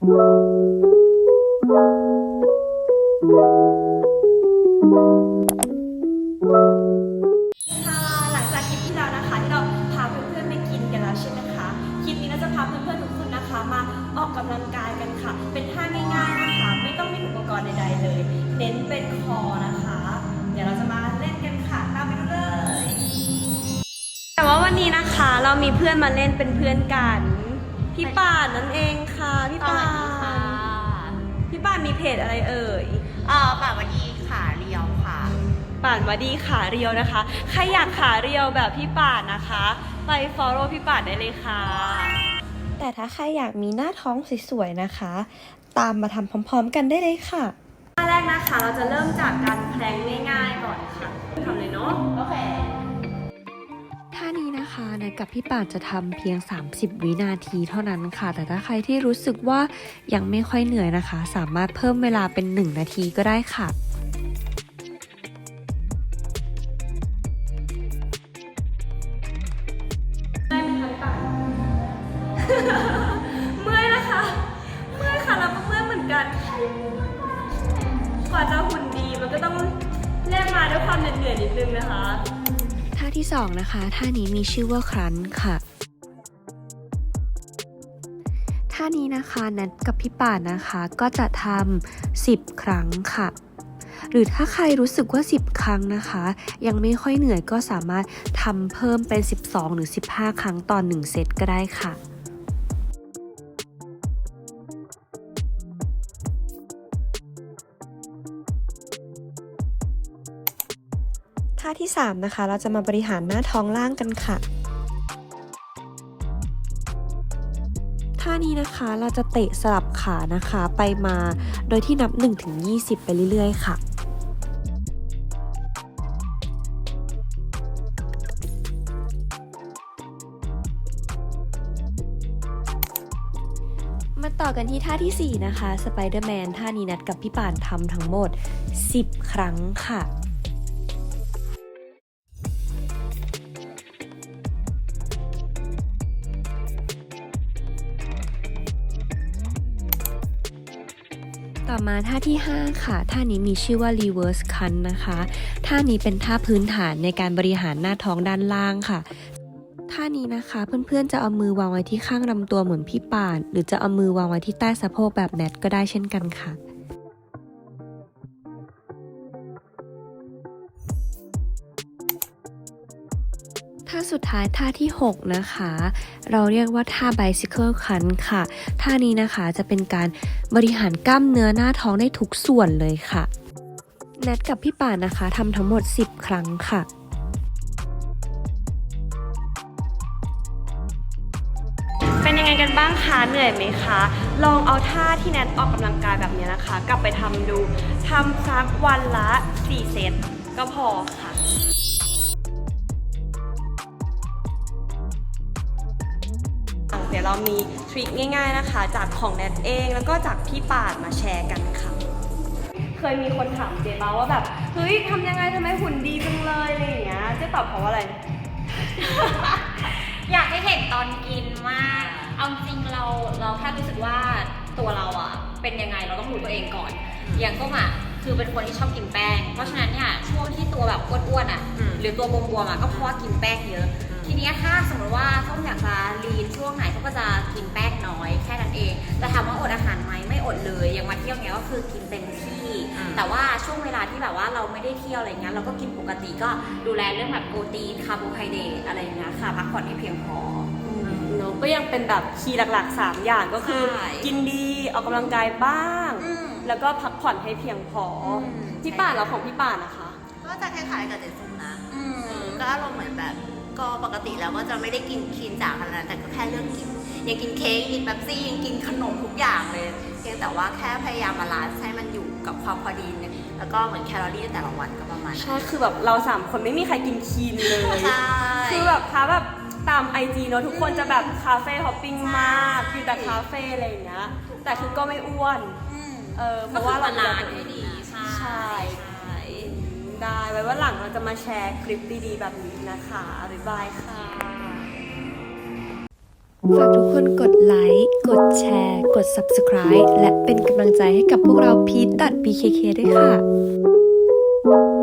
ค่ะหลังจากคลิปที่แล้วนะคะที่เราพาเพื่อนๆไปกินกันแล้วใช่ไหมคะ คลิปนี้เราจะพาเพื่อนๆทุกคนนะคะ มาออกกำลังกายกันค่ะ เป็นท่าง่ายๆนะคะ ไม่ต้องมีอุปกรณ์ใดๆเลย เน้นเป็นคอนะคะ เดี๋ยวเราจะมาเล่นกันค่ะตามไปดูเลย แต่ว่าวันนี้นะคะเรามีเพื่อนมาเล่นเป็นเพื่อนกัน พี่ป่านนั่นเองค่ะ พี่ป่านพี่ป่านมีเพจอะไรเอ่ยเอ่อป่าวดีขาเรียวค่ะป่านวดีขาเรียวนะคะ ใครอยากขาเรียวแบบพี่ป่านนะคะ ไป follow พี่ป่านได้เลยค่ะ แต่ถ้าใครอยากมีหน้าท้องสวยๆนะคะ ตามมาทำพร้อมๆกันได้เลยค่ะท่าแรกนะคะ เราจะเริ่มจากการแพลงง่ายๆก่อนค่ะทำเลยเนาะ โอเค ท่านี้นะคะแนทกับพี่ป่านจะทำเพียง 30 วินาทีเท่านั้นค่ะ แต่ถ้าใครที่รู้สึกว่ายังไม่ค่อยเหนื่อยนะคะ สามารถเพิ่มเวลาเป็น 1 นาทีก็ได้ค่ะได้ไหมคะพี่ป่านเมื่อยนะคะ เมื่อยค่ะเราก็เมื่อยเหมือนกัน กว่าจะหุ่นดีมันก็ต้องแลกมาด้วยความเหนื่อยๆนิดนึงนะคะาที่ 2 นะคะ ท่านี้มีชื่อว่าครั้นค่ะ ท่านี้นะคะนัทกับพี่ป่านนะคะก็จะทำ10 ครั้งค่ะ หรือถ้าใครรู้สึกว่า 10 ครั้งนะคะ ยังไม่ค่อยเหนื่อยก็สามารถทำเพิ่มเป็น 12 หรือ 15 ครั้งต่อ1เซตก็ได้ค่ะาที่ 3 นะคะ เราจะมาบริหารหน้าท้องล่างกันค่ะ ท่านี้นะคะเราจะเตะสลับขานะคะไปมาโดยที่นับ 1-20 ไปเรื่อยๆ ค่ะมาต่อกันที่ท่าทีสี่4 นะคะสไปเดอร์แมนท่านี้นัดกับพี่ป่านทำทั้งหมด 10 ครั้งค่ะ ต่อมาท่าที่ 5 ค่ะ ท่านี้มีชื่อว่า reverse cut นะคะ ท่านี้เป็นท่าพื้นฐานในการบริหารหน้าท้องด้านล่างค่ะ ท่านี้นะคะเพื่อนๆจะเอามือวางไว้ที่ข้างลำตัวเหมือนพี่ป่าน หรือจะเอามือวางไว้ที่ใต้สะโพกแบบแนทก็ได้เช่นกันค่ะ ท่าสุดท้ายท่าที่ 6 นะคะ เราเรียกว่าท่า bicycle crunch ค่ะ ท่านี้นะคะจะเป็นการบริหารกล้ามเนื้อหน้าท้องได้ทุกส่วนเลยค่ะ แนทกับพี่ป่านนะคะทำทั้งหมด 10 ครั้งค่ะเป็นยังไงกันบ้างคะเหนื่อยไหมคะ ลองเอาท่าที่แนทออกกำลังกายแบบนี้นะคะ กลับไปทำดูทำสักวันละ 4 เซตก็พอค่ะ ดี๋ยวเรามีทริคง่ายๆนะคะ จากของแนทเองแล้วก็จากพี่ป่านมาแชร์กันค่ะ เคยมีคนถามเจ๊บ้าว่าแบบเฮ้ยทำยังไงทำไมหุ่นดีจังเลยอะไรอย่างเงี้ยเจ๊ตอบเขาว่าอะไร อยากให้เห็นตอนกินมาก เอาจริงเราเราแค่รู้สึกว่าตัวเราอะเป็นยังไงเราต้องรู้ตัวเองก่อน อย่างก็อะคือเป็นคนที่ชอบกินแป้ง เพราะฉะนั้นเนี่ยช่วงที่ตัวแบบอ้วนๆอะอืมหรือตัวบวมๆอะก็เพราะว่ากินแป้งเยอะ ทีเนี้ยถ้าสมมติว่าส้มอยากจะลีนช่วงไหนส้มก็จะกินแป้งน้อยแค่นั้นเองแต่ถามว่าอดอาหารไหมไม่อดเลยอย่างมาเที่ยวเนี้ยก็คือกินเต็มที่ แต่ว่าช่วงเวลาที่แบบว่าเราไม่ได้เที่ยวอะไรเงี้ยเราก็กินปกติก็ดูแลเรื่องแบบโปรตีนคาร์โบไฮเดรตอะไรเงี้ยค่ะพักผ่อนให้เพียงพอเนอะก็ยังเป็นแบบคีย์หลักๆ 3 อย่างก็คือใช่กินดีออกกำลังกายบ้างอืมแล้วก็พักผ่อนให้เพียงพออมพี่ป่านแล้วของพี่ป่านนะคะ ก็จะคล้ายๆกับเจซุมนะอืมก็อารมณ์เหมือนแบบ ก็ปกติแล้วก็จะไม่ได้กินคลีนจ๋าขนาดนั้นแต่ก็แค่เลือกกิน ยังกินเค้กกินแป๊บซี่ยังกินขนมทุกอย่างเลย เพียงแต่ว่าแค่พยายามบาลานซ์ให้มันอยู่กับความพอดีเนี่ยแล้วก็เหมือนแคลอรี่ในแต่ละวันก็ประมาณนั้น ใช่ คือแบบเราสามคนไม่มีใครกินคีนเลย ใช่ คือแบบถ้าแบบตามไอจีเนอะทุกคนจะแบบคาเฟ่ฮอปปิ้งมาก อยู่แต่คาเฟ่อะไรอย่างเงี้ย แต่คือก็ไม่อ้วน อืมเออเพราะว่าเราก็คือบาลานซ์ให้ดีใช่ ใช่ใช่ ได้ ไว้ว่าหลังเราจะมาแชร์คลิปดีๆ แบบนี้นะคะ บ๊ายบายค่ะฝากทุกคนกดไลค์ กดแชร์ กด Subscribe และเป็นกำลังใจให้กับพวกเราพีทตัด BKK ด้วยค่ะ